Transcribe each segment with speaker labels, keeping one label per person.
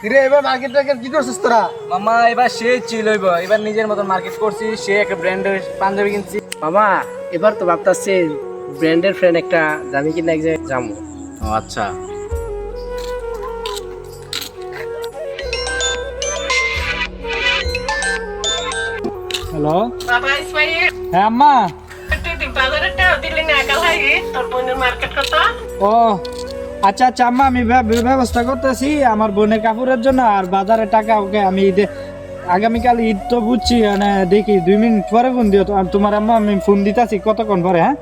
Speaker 1: কিরে এবার market target কি করছিস তোরা?
Speaker 2: মামা এবার সে চিল হইব। এবার নিজের মতন মার্কেট করছি সে একটা ব্র্যান্ডের পাঞ্জাবি কিনছি।
Speaker 3: মামা এবার তো ভাবতাছি ব্র্যান্ডের ফ্রেন্ড একটা দামি কিনা এক জায়গায় যাব।
Speaker 2: ও আচ্ছা।
Speaker 4: হ্যালো
Speaker 5: বাবা ইসমাইল
Speaker 4: হ্যাঁ আম্মা।
Speaker 5: তুই বাজারে টাকা দিলি না একা লাগে। তোর বোনের মার্কেট কত?
Speaker 4: ও আচ্ছা আচ্ছা আম্মা আমি ব্য- ব্য- ব্যবস্থা করতেছি আমার বোনের কাপড়ের জন্য আর বাজারে টাকা ওকে আমি ঈদে আগামীকাল ঈদ তো বুঝছি মানে দেখি দুই মিনিট পরে ফোন দিও তো তোমার আম্মা আমি ফোন দিতেছি কতক্ষণ পরে হ্যাঁ?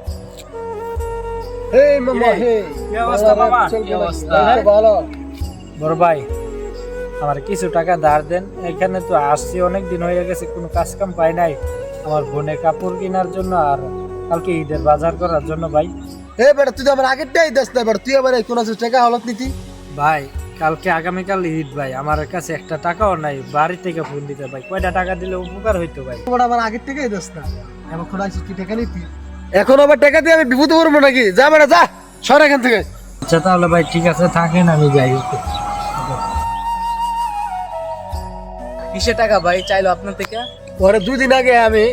Speaker 4: বড় ভাই আমার কিছু টাকা ধার দেন। এখানে তো আসছি অনেক দিন হয়ে গেছে কোনো কাজ কাম পাই নাই। আমার বোনের কাপড় কেনার জন্য আর কালকে ঈদের বাজার করার জন্য ভাই।
Speaker 1: এই বেটা তুই তো আমার আগেরটাই দেস না বেটা তুই আবার এই কোন টাকা হলত নিতি?
Speaker 4: ভাই কালকে আগামীকাল ঈদ ভাই আমার কাছে একটা টাকাও নাই বাড়ি থেকে ফোন দিতে ভাই কয়টা টাকা দিলে উপকার হইতো ভাই?
Speaker 1: বেটা আমার আগের টাকাই দেস না এখন আছিস কি টাকা নিতি? এখন আবার টাকা দিয়ে আমি বিপদে পড়ব নাকি? যা বেটা যা সর এখান থেকে।
Speaker 4: আচ্ছা তাহলে ভাই ঠিক আছে থাকেন আমি যাই।
Speaker 2: কিসের টাকা ভাই চাইলো আপনার থেকে?
Speaker 1: পরে দুদিন আগে আমি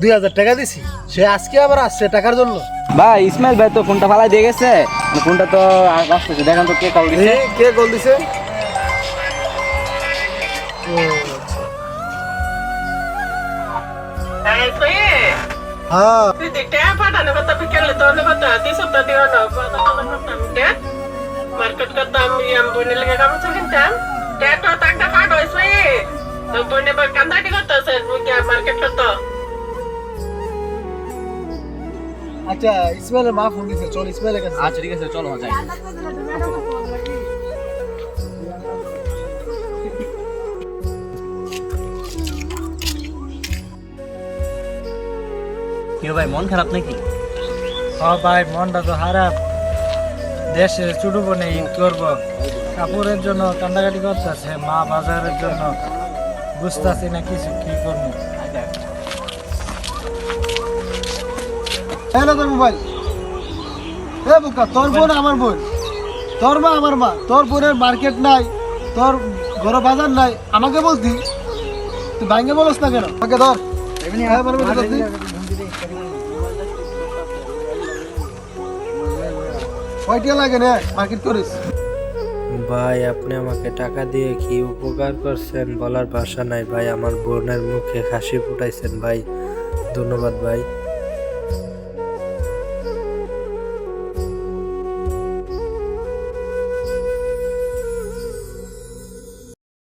Speaker 1: দুই হাজার টাকা দিছি। সে আজকে আবার আসছে টাকার জন্য।
Speaker 2: ভাই ইসমাইল ভাই তো ফোনটা ফালাই দিয়ে গেছে। ফোনটা তো আসতেছে দেখেন তো কে কল দিছে।
Speaker 1: কে কল দিছে?
Speaker 5: এই তুই
Speaker 1: হ্যাঁ আচ্ছা ইসমাইলের মা ফোন দিছে চল ইসমাইলের কাছে
Speaker 2: আচ্ছা ঠিক আছে চলো যাই। কি ভাই মন খারাপ নাকি?
Speaker 4: ও ভাই মনটা তো খারাপ। দেশে ছোট বোনে ঈদ করব? কাপড়ের জন্য কান্দাকাটি করতেছে মা বাজারের জন্য বুঝতেছি না কিছু কি করব।
Speaker 1: হ্যালো তোর মোবাইল। এ বুকা তোর বোন আমার বোন। তোর মা আমার মা। তোর বোনের মার্কেট নাই তোর ঘর বাজার নাই। আমাকে বলতি তুই ভাঙ্গে বলস না কেন? আমাকে ধর। হ্যাঁ, লাগে মার্কেট করিস।
Speaker 3: ভাই আপনি আমাকে টাকা দিয়ে কি উপকার করছেন বলার ভাষা নাই। ভাই আমার বোনের মুখে হাসি ফুটাইছেন ভাই। ধন্যবাদ ভাই।